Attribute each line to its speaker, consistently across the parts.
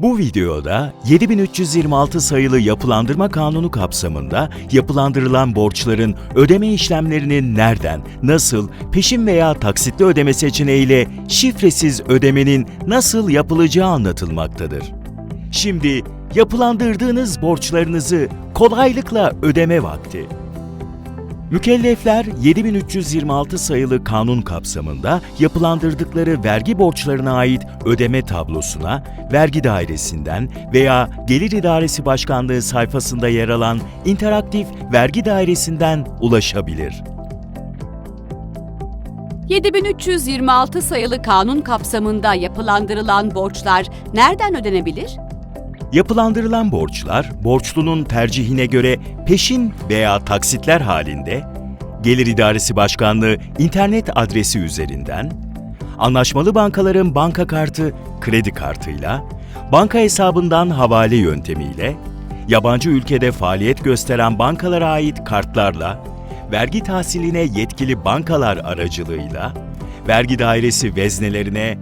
Speaker 1: Bu videoda 7326 sayılı yapılandırma kanunu kapsamında yapılandırılan borçların ödeme işlemlerinin nereden, nasıl, peşin veya taksitli ödeme seçeneğiyle şifresiz ödemenin nasıl yapılacağı anlatılmaktadır. Şimdi yapılandırdığınız borçlarınızı kolaylıkla ödeme vakti. Mükellefler 7326 sayılı kanun kapsamında yapılandırdıkları vergi borçlarına ait ödeme tablosuna vergi dairesinden veya Gelir İdaresi Başkanlığı sayfasında yer alan interaktif vergi dairesinden ulaşabilir.
Speaker 2: 7326 sayılı kanun kapsamında yapılandırılan borçlar nereden ödenebilir?
Speaker 1: Yapılandırılan borçlar, borçlunun tercihine göre peşin veya taksitler halinde, Gelir İdaresi Başkanlığı internet adresi üzerinden, anlaşmalı bankaların banka kartı, kredi kartıyla, banka hesabından havale yöntemiyle, yabancı ülkede faaliyet gösteren bankalara ait kartlarla, vergi tahsiline yetkili bankalar aracılığıyla, vergi dairesi veznelerine,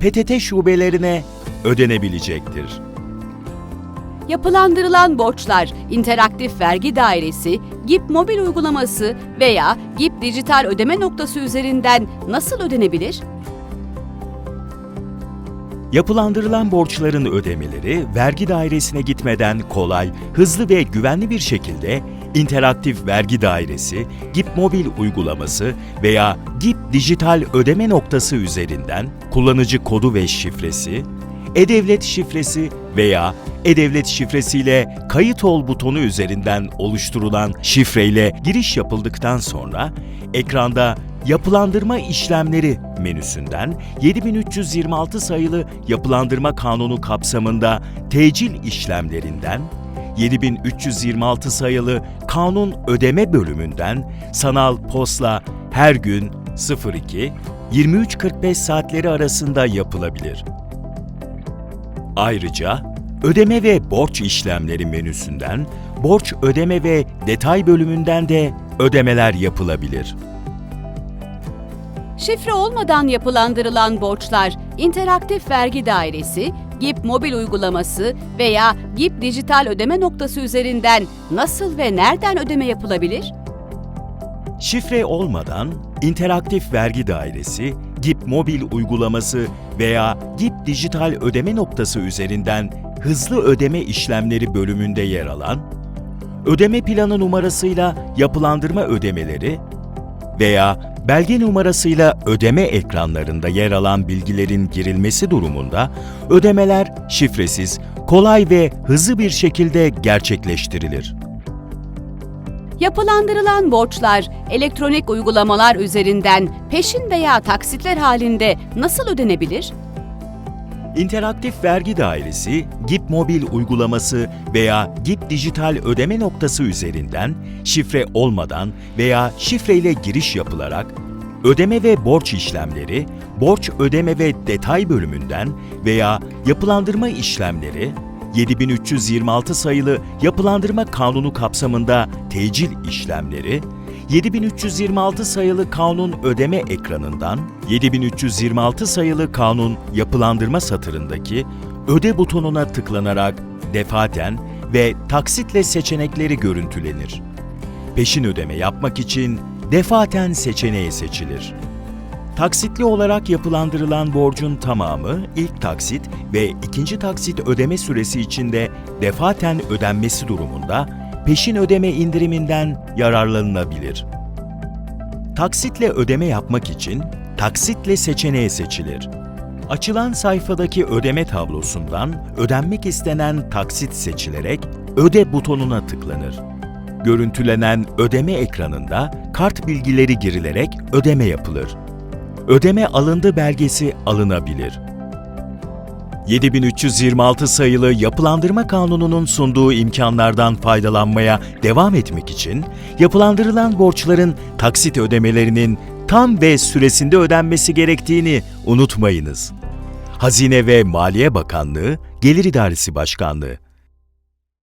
Speaker 1: PTT şubelerine ödenebilecektir.
Speaker 2: Yapılandırılan borçlar interaktif vergi dairesi, GİP mobil uygulaması veya GİP dijital ödeme noktası üzerinden nasıl ödenebilir?
Speaker 1: Yapılandırılan borçların ödemeleri vergi dairesine gitmeden kolay, hızlı ve güvenli bir şekilde interaktif vergi dairesi, GİP mobil uygulaması veya GİP dijital ödeme noktası üzerinden kullanıcı kodu ve şifresi, e-devlet şifresi veya e-devlet şifresiyle kayıt ol butonu üzerinden oluşturulan şifreyle giriş yapıldıktan sonra ekranda Yapılandırma işlemleri menüsünden 7326 sayılı Yapılandırma Kanunu kapsamında tecil işlemlerinden 7326 sayılı Kanun Ödeme bölümünden sanal posla her gün 02 23.45 saatleri arasında yapılabilir. Ayrıca ödeme ve borç işlemleri menüsünden borç ödeme ve detay bölümünden de ödemeler yapılabilir.
Speaker 2: Şifre olmadan yapılandırılan borçlar interaktif vergi dairesi, GİP mobil uygulaması veya GİP dijital ödeme noktası üzerinden nasıl ve nereden ödeme yapılabilir?
Speaker 1: Şifre olmadan interaktif vergi dairesi, GİP mobil uygulaması veya GİP dijital ödeme noktası üzerinden hızlı ödeme işlemleri bölümünde yer alan, ödeme planı numarasıyla yapılandırma ödemeleri veya belge numarasıyla ödeme ekranlarında yer alan bilgilerin girilmesi durumunda ödemeler şifresiz, kolay ve hızlı bir şekilde gerçekleştirilir.
Speaker 2: Yapılandırılan borçlar elektronik uygulamalar üzerinden peşin veya taksitler halinde nasıl ödenebilir?
Speaker 1: İnteraktif Vergi Dairesi, GİP mobil uygulaması veya GİP dijital ödeme noktası üzerinden şifre olmadan veya şifreyle giriş yapılarak ödeme ve borç işlemleri, borç ödeme ve detay bölümünden veya yapılandırma işlemleri 7326 sayılı Yapılandırma Kanunu kapsamında tecil işlemleri, 7326 sayılı kanun ödeme ekranından 7326 sayılı kanun yapılandırma satırındaki öde butonuna tıklanarak defaten ve taksitle seçenekleri görüntülenir. Peşin ödeme yapmak için defaten seçeneği seçilir. Taksitli olarak yapılandırılan borcun tamamı ilk taksit ve ikinci taksit ödeme süresi içinde defaten ödenmesi durumunda peşin ödeme indiriminden yararlanılabilir. Taksitle ödeme yapmak için taksitle seçeneği seçilir. Açılan sayfadaki ödeme tablosundan ödenmek istenen taksit seçilerek öde butonuna tıklanır. Görüntülenen ödeme ekranında kart bilgileri girilerek ödeme yapılır. Ödeme alındı belgesi alınabilir. 7326 sayılı Yapılandırma Kanunu'nun sunduğu imkanlardan faydalanmaya devam etmek için yapılandırılan borçların taksit ödemelerinin tam ve süresinde ödenmesi gerektiğini unutmayınız. Hazine ve Maliye Bakanlığı, Gelir İdaresi Başkanlığı